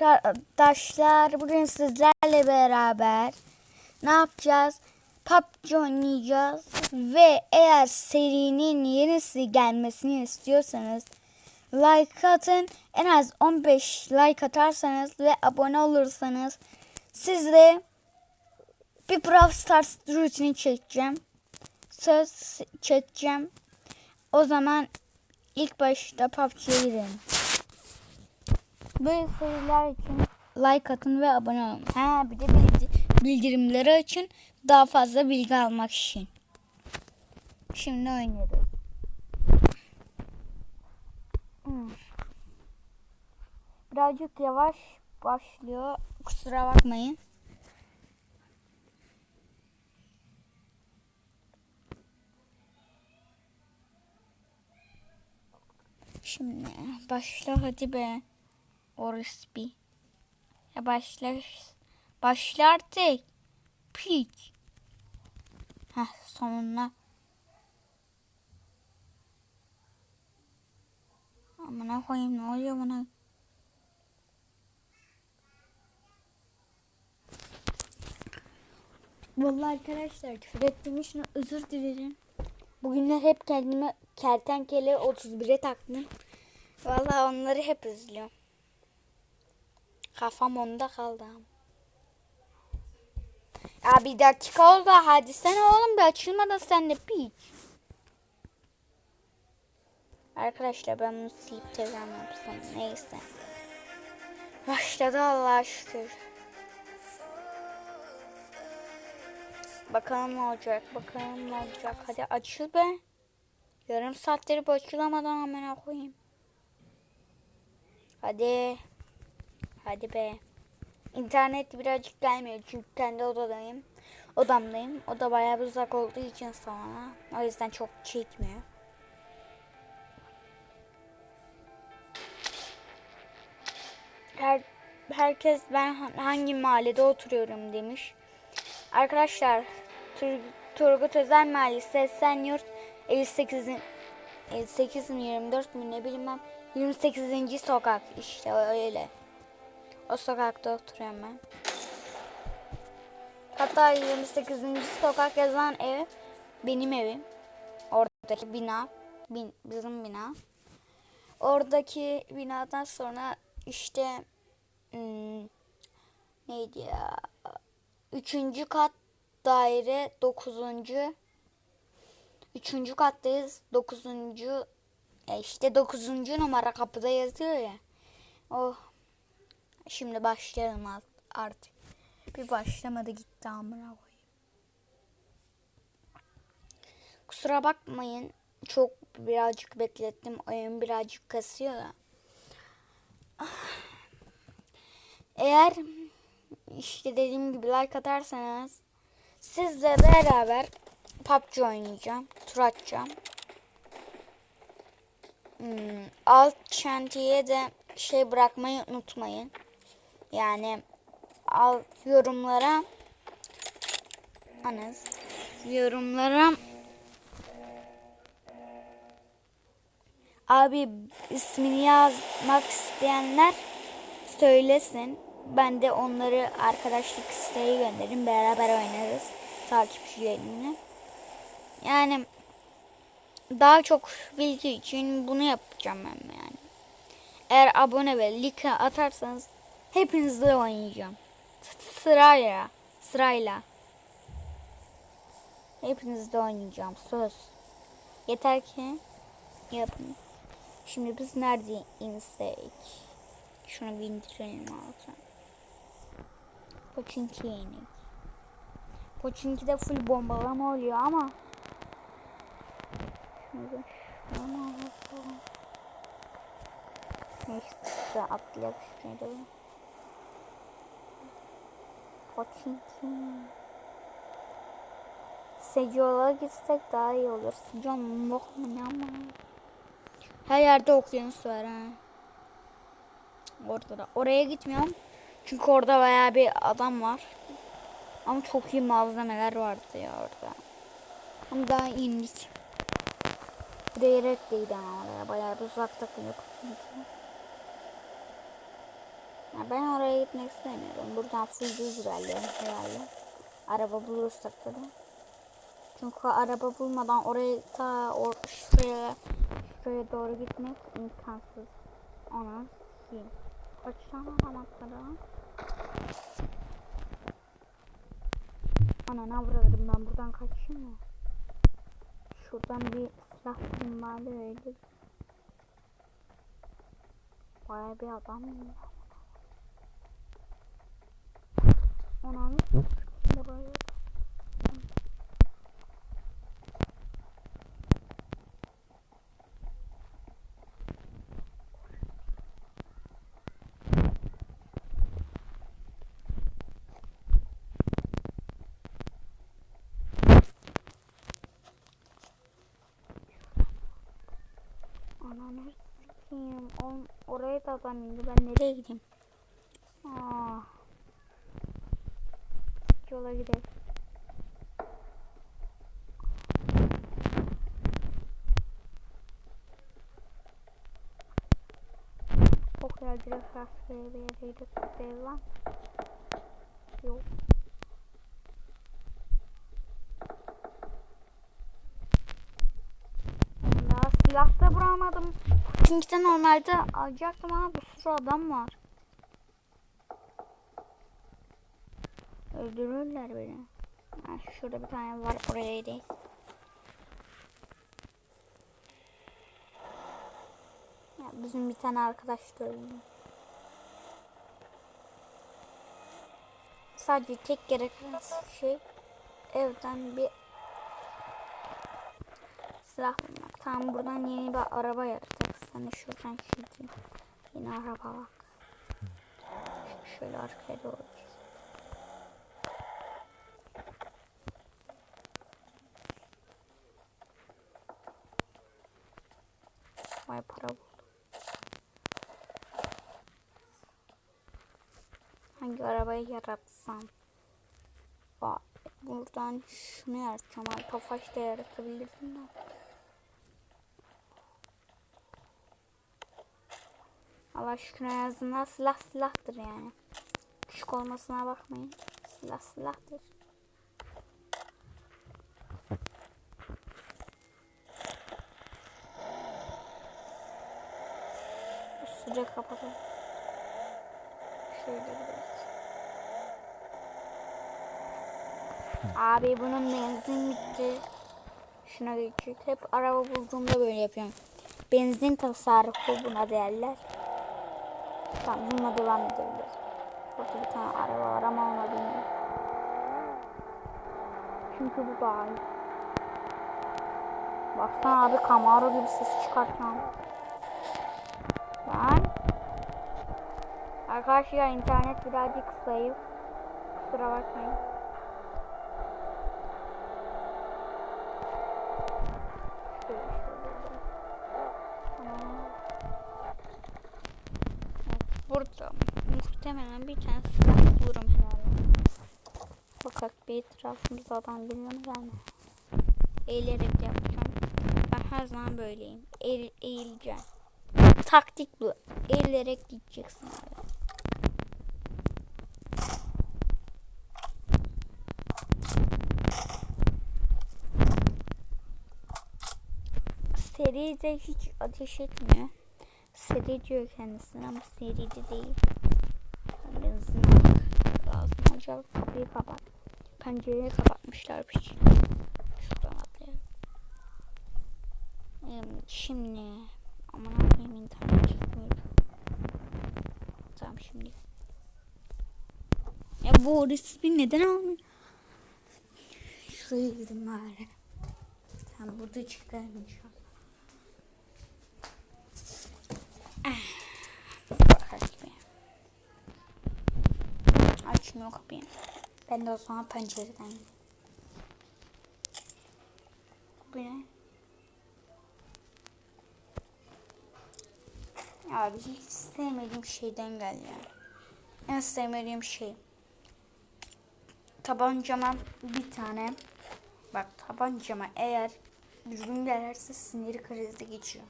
Arkadaşlar bugün sizlerle beraber ne yapacağız? PUBG oynayacağız ve eğer serinin yenisi gelmesini istiyorsanız like atın. En az 15 like atarsanız ve abone olursanız sizle bir Brawl Stars rutini çekeceğim. Söz çekeceğim. O zaman ilk başta PUBG'ye girelim. Böyle seriler için like atın ve abone olun. Ha bir de bildi- bildirimleri açın daha fazla bilgi almak için. Şimdi oynuyoruz. Hmm. Birazcık yavaş başlıyor. Kusura bakmayın. Şimdi başla hadi be. Orası. Ya başlar. Başla artık. Piç. Heh sonuna. Amına koyayım ne oluyor buna? Vallahi arkadaşlar küfür ettiğim için özür dilerim. Bugünler hep kendime kertenkele 31'e taktım. Vallahi onları hep üzülüyorum. Kafam onda kaldı. Ya bir dakika oldu hadi sen oğlum bir açılmadan sen de piç. Arkadaşlar ben bunu silip tekrar yapsam neyse. Başladı Allah'a şükür. Bakalım ne olacak bakalım ne olacak. Hadi açıl be. Yarım saattir bu açılamadan amına koyayım. Hadi. Hadi be. İnternet birazcık gelmiyor çünkü kendi odadayım. Odamdayım. O da bayağı bir uzak olduğu için sonra. O yüzden çok çekmiyor. Her, herkes ben ha- hangi mahallede oturuyorum demiş. Arkadaşlar Tur, Turgut Özel Mahallesi Esenyurt 58. 58 mi 24 mi ne bilmem 28. sokak işte öyle. O sokakta oturuyorum ben. Hatta 28. sokak yazan ev benim evim. Oradaki bina bin, bizim bina. Oradaki binadan sonra işte hmm, neydi ya? Üçüncü kat daire dokuzuncu. Üçüncü kattayız. Dokuzuncu e işte dokuzuncu numara kapıda yazıyor ya. Oh Şimdi başlayalım art- artık. Bir başlamadı gitti amına koyayım. Kusura bakmayın. Çok birazcık beklettim. Oyun birazcık kasıyor da. Eğer işte dediğim gibi like atarsanız sizle beraber PUBG oynayacağım. Tur atacağım. Hmm, alt şantiye de şey bırakmayı unutmayın. Yani al yorumlara anız yorumlara abi ismini yazmak isteyenler söylesin. Ben de onları arkadaşlık isteği gönderirim. Beraber oynarız takipçilerimle. Yani daha çok bilgi için bunu yapacağım ben yani. Eğer abone ve like atarsanız hepinizle oynayacağım. Sırayla. Sırayla. Hepinizle oynayacağım. Söz. Yeter ki yapın. Şimdi biz nerede insek? Şunu bir indirelim altına. Poçinki'ye inek. Poçinki'de full bombalama oluyor ama Şimdi şunu alalım. Neyse atlayalım şurada. Poçinki. Secio'la gitsek daha iyi olur. Secio mu ne ama. Her yerde okyanus var ha. Orada da. Oraya gitmiyorum. Çünkü orada bayağı bir adam var. Ama çok iyi malzemeler vardı ya orada. Ama daha indik. Değerek değildi ama oraya. Bayağı bir uzakta kalıyor. Ya ben oraya gitmek istemiyorum. Buradan full düz ilerliyorum herhalde. Araba bulursak tabii. Çünkü araba bulmadan oraya ta or şuraya şuraya doğru gitmek imkansız. Ona sikeyim. Kaç tane adam atladı lan? Ana ne vurarım ben buradan kaçayım mı? Şuradan bir silah bulmalı öyle. Baya bir adam mı? Ananı s***le baya. Ananı. On, oraya da adam indi. Ben nereye gideyim? Aa. Yola gidelim. Ok ya direkt rastgele bir yere lan. Yok. Silah da bulamadım. Çünkü de normalde alacaktım ama bir sürü adam var. Öldürürler beni. Ha, şurada bir tane var oraya değil. Ya bizim bir tane arkadaş da öldü. Sadece tek gereken şey evden bir silah bulmak. Tamam buradan yeni bir araba yaratacak. Sana şuradan çekeyim. Yeni araba bak. Şöyle arkaya doğru. Arabayı yaratsam? Buradan şunu yaratacağım. Ay, Tofaş da yaratabilirsin de. Allah aşkına en azından silah silahtır yani. Küçük olmasına bakmayın. Silah silahtır. Sıcak kapatalım. Şöyle gidelim. Abi bunun benzin bitti. Şuna geçecek. Hep araba bulduğumda böyle yapıyorum. Benzin tasarrufu buna derler. Tamam bununla devam edebiliriz. Burada bir tane araba var ama ona bilmiyorum. Çünkü bu daha iyi. Baksana abi Camaro gibi ses çıkartmam. Ben Arkadaşlar internet birazcık zayıf. Kusura bakmayın. Etrafımızda adam bilmiyorum yani. Eğilerek yapacağım. Ben her zaman böyleyim. Eğil, eğileceğim. Taktik bu. Eğilerek gideceksin abi. Seri de hiç ateş etmiyor. Seri diyor kendisine ama seri de değil. Benzin lazım. Acaba kapıyı kapat. Pencereyi kapatmışlar. Şuradan atlayalım. Em, Şimdi aman Allah'ım internet çıkmıyor. Tamam şimdi. Ya bu resmi neden almıyor? Şuraya gidin bari. Tamam burada çıkarım. Bakar gibi. Açmıyor kapıyı. Ben de o zaman pencereden. Bu ne? Abi hiç sevmediğim şeyden geldi ya. En sevmediğim şey. Tabancama bir tane bak tabancama eğer düzgün gelirse siniri krizi geçiyor.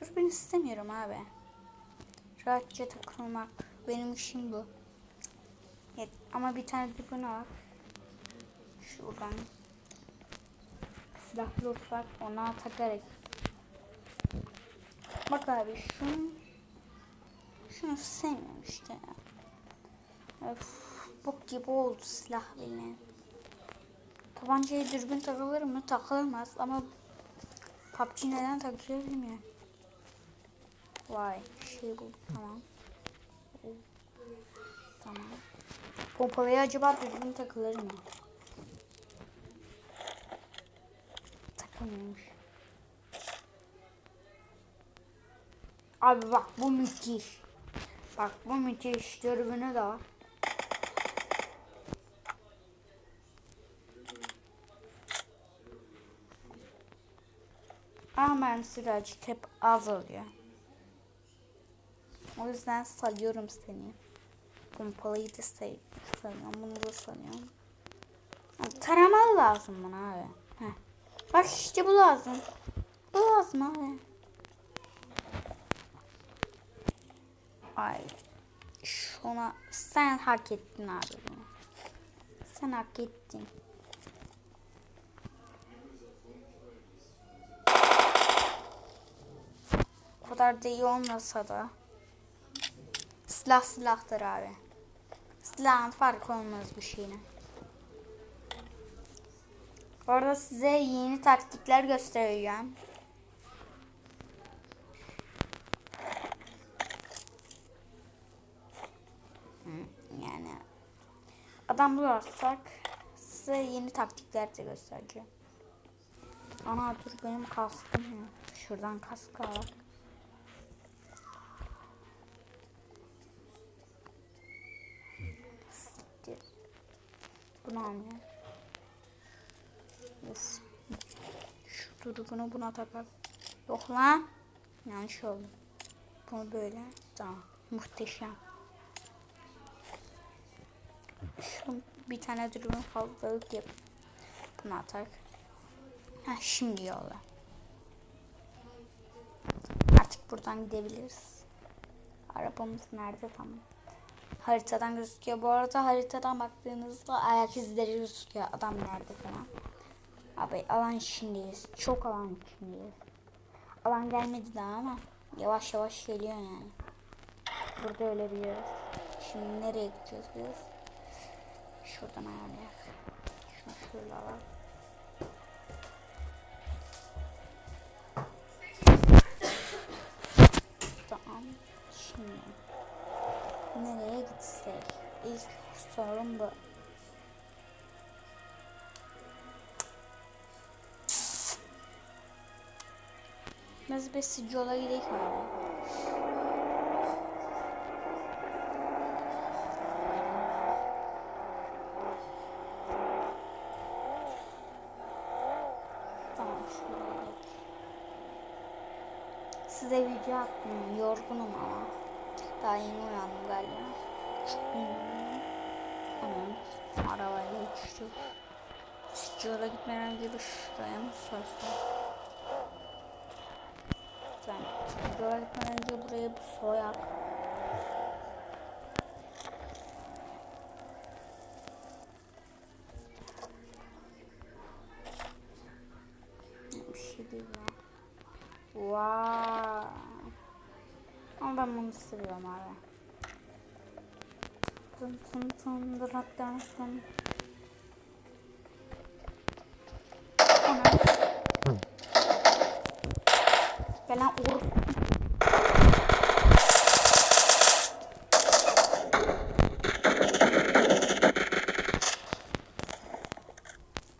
Dur ben istemiyorum abi. Rahatça takılmak, Benim işim bu. Evet, ama bir tane dipini var. Şuradan. Silahlı ufak ona takarak. Bak abi şunu şunu sevmiyorum işte ya. Öf, bok gibi oldu silah bile. Tabancaya dürbün takılır mı? Takılmaz ama PUBG neden takıyor bilmiyorum. Vay şey bu tamam. Tamam. Pompalıya acaba dürbün takılır mı? Takılmıyormuş. Abi bak bu müthiş. Bak bu müthiş. Dürbünü de var. Ama ben birazcık hep az oluyor. O yüzden salıyorum seni. Pompalıyı da sanıyorum. Bunu da sanıyorum. Taramalı lazım buna abi. Heh. Bak işte bu lazım. Bu lazım abi. Ay. Şuna sen hak ettin abi bunu. Sen hak ettin. O kadar da iyi olmasa da. Silah silahtır abi. Silahın farkı olmaz bu şeyine. Orada size yeni taktikler göstereceğim. Yani adam bulursak size yeni taktikler de göstereceğim. Ana dur benim kaskım. Şuradan kask al. Bunu almıyor. Of. Şu durugunu buna takar. Yok lan. Yanlış oldu. Bunu böyle. Tamam. Muhteşem. Şu bir tane durumun fazlalık yap. Bunu atak. Ha şimdi yolla. Artık buradan gidebiliriz. Arabamız nerede tamam. Haritadan gözüküyor. Bu arada haritadan baktığınızda ayak izleri gözüküyor. Adam nerede falan. Abi alan içindeyiz. Çok alan içindeyiz. Alan gelmedi daha ama yavaş yavaş geliyor yani. Burada öyle yer. Şimdi nereye gideceğiz biz? Şuradan ayarlayak. Şunu şöyle alalım. Sorun bu. Biz bir yola gidelim gidelim. Size video attım. Yorgunum ama. Daha yeni uyandım galiba. Çok bilmiyorum. Tamam. Arabayla uçtuk. Yola gitmeden önce bir şuraya mı sorsam? Sen yola gitmeden önce buraya bir soyak. Bir şey. Wow. Ama ben bunu seviyorum abi. Tın tın tın dırıt dırıt tın. Ana. Gel lan Uğur.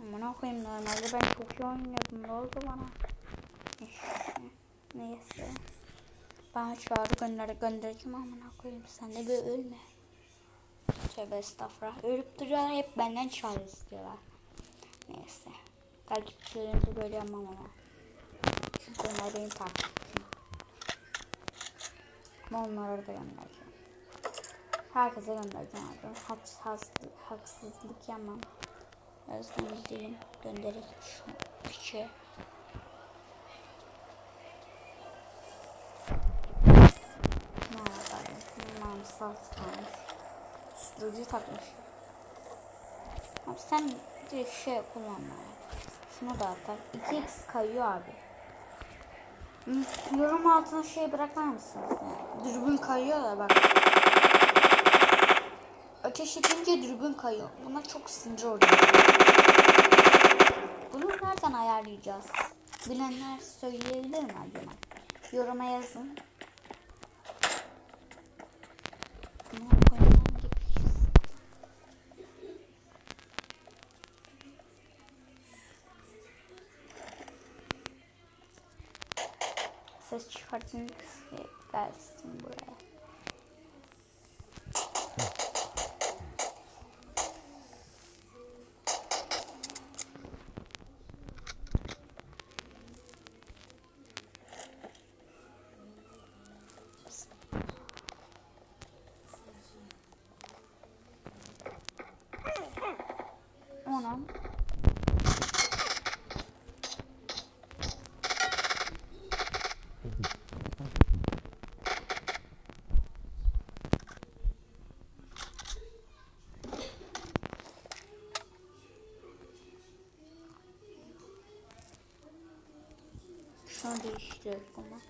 Amına koyayım normalde ben çok iyi oynuyordum. Ne oldu bana? Neyse. Ben çağrı gönder göndereceğim amına koyayım. Sen de bir ölme. Tövbe estağfurullah. Ölüp duruyorlar hep benden çağrı istiyorlar. Neyse. Takipçilerimizi böyle yapmam ama. Çünkü onlar benim takipçim. Ama onlara da göndereceğim. Herkese göndereceğim abi. Haks, haks, haksızlık yapmam. O yüzden gideyim. Göndereyim şu piçe. Ne yapayım? Bilmem 36 tane. Susturucu takmış. Abi sen direkt şey kullanma. Şunu da atak. 2x kayıyor abi. Hı, Yorum altına şey bırakar mısınız? Dürbün kayıyor da bak. Ateş edince dürbün kayıyor. Buna çok sinir oluyor. Bunu nereden ayarlayacağız? Bilenler söyleyebilir mi acaba? Yoruma yazın. Ses çıkartın gelsin buraya. Değiştirdik ama.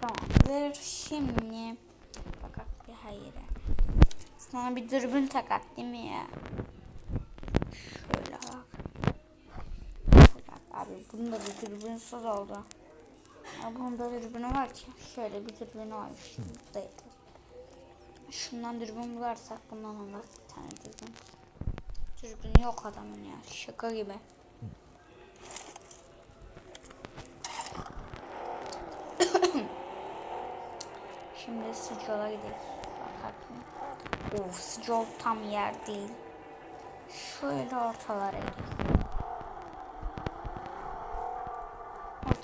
Tamamdır. Şimdi bakak bir hayır. Sana bir dürbün takak değil mi ya? Şöyle. Bak abi bunda bir dürbünsüz oldu. Bunda dürbünü var ki. Şöyle bir dürbünü var. Bu da yeter. Şundan dürbün bularsak bundan alırız bir tane dürbün. Dürbün yok adamın ya. Şaka gibi. Şimdi sıcola gidelim. Of sıcol tam yer değil. Şöyle ortalara gidelim.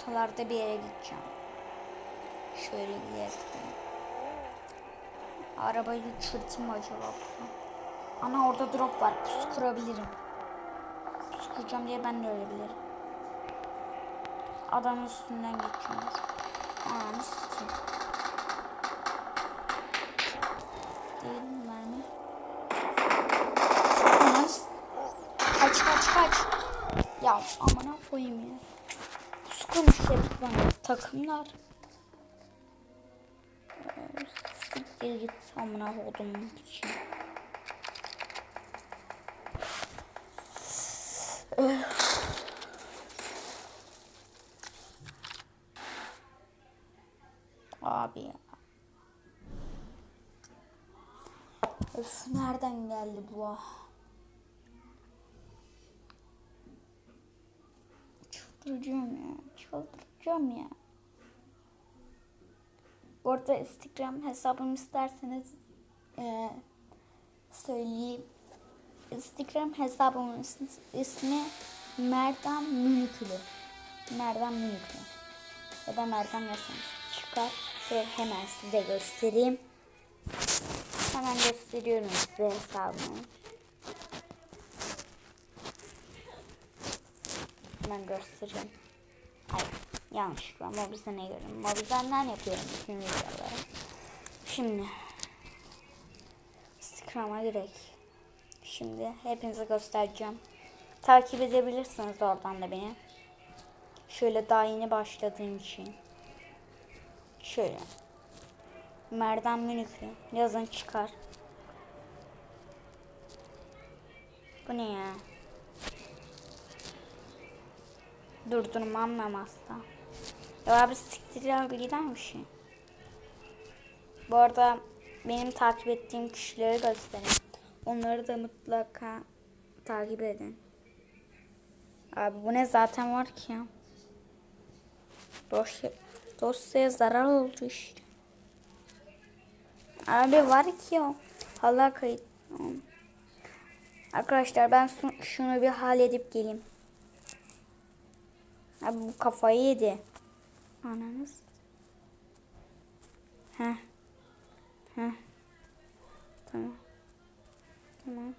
Ortalarda bir yere gideceğim. Şöyle gideyim. Arabayı mi acaba? Ana orada drop var. Pusu kurabilirim. Pusu kuracağım diye ben de ölebilirim. Adamın üstünden geçiyorum. Ananı sikeyim. Değil mi mermi? Kaç kaç kaç. Ya amına koyayım ya. Hep bana takımlar. Siktir git amına koydum için. Abi ya. Öf nereden geldi bu? Çıldıracağım ya. Çıldıracağım ya. Bu arada Instagram hesabımı isterseniz eee söyleyeyim. Instagram hesabımın is- ismi Merdan Münükülü. Merdan Münükülü. Ya da Merdan yazsanız çıkar. Ve hemen size göstereyim. Hemen gösteriyorum size hesabımı. Hemen göstereyim. Ay yanlışlıkla Mobizen'e girdim. Mobizen'den yapıyorum bütün videoları. Şimdi Instagram'a direkt. Şimdi hepinize göstereceğim. Takip edebilirsiniz oradan da beni. Şöyle daha yeni başladığım için. Şöyle. Merdan Münüklü. Yazın çıkar. Bu ne ya? Durdurmam asla. Ya abi siktir ya gider misin? Bu arada benim takip ettiğim kişileri göstereyim. Onları da mutlaka takip edin. Abi bu ne zaten var ki ya. Dosya, dosyaya zarar oldu işte. Abi var ki o. Hala kayıt. Arkadaşlar ben şunu bir halledip geleyim. Abi bu kafayı yedi. Ananız. Heh. Heh. Tamam. Tamam.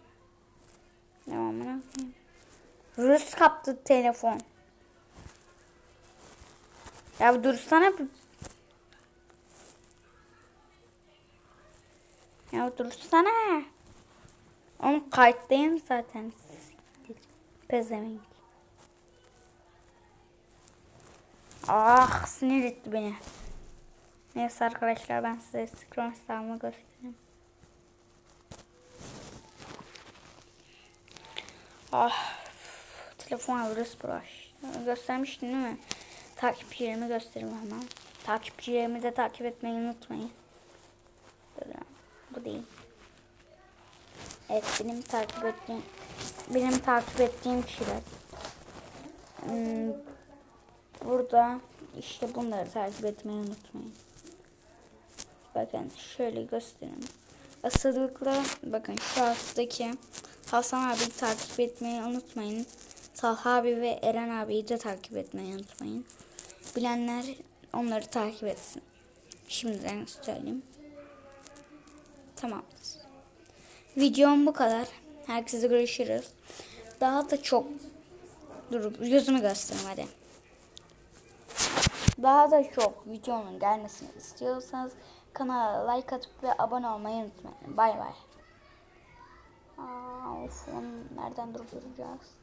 Devamına. Rus kaptı telefon. Ya dursana. Ya dursana. Oğlum kayıttayım zaten. Pezevenk. Ah sinir etti beni. Neyse arkadaşlar ben size scroll hesabımı göstereyim. Ah telefon virüs brush. Göstermiştim değil mi? Takipçilerimi göstereyim hemen. Takipçilerimi de takip etmeyi unutmayın. Bu değil. Evet benim takip ettiğim benim takip ettiğim kişiler. Hmm, burada işte bunları takip etmeyi unutmayın. Bakın şöyle göstereyim. Asıllıkla bakın şu alttaki Hasan abi takip etmeyi unutmayın. Talha abi ve Eren abiyi de takip etmeyi unutmayın. Bilenler onları takip etsin. Şimdiden söyleyeyim. Tamamdır. Videom bu kadar. Herkese görüşürüz. Daha da çok dur yüzümü göstereyim hadi. Daha da çok videonun gelmesini istiyorsanız kanala like atıp ve abone olmayı unutmayın. Bay bay. Aa, of, nereden durduracağız?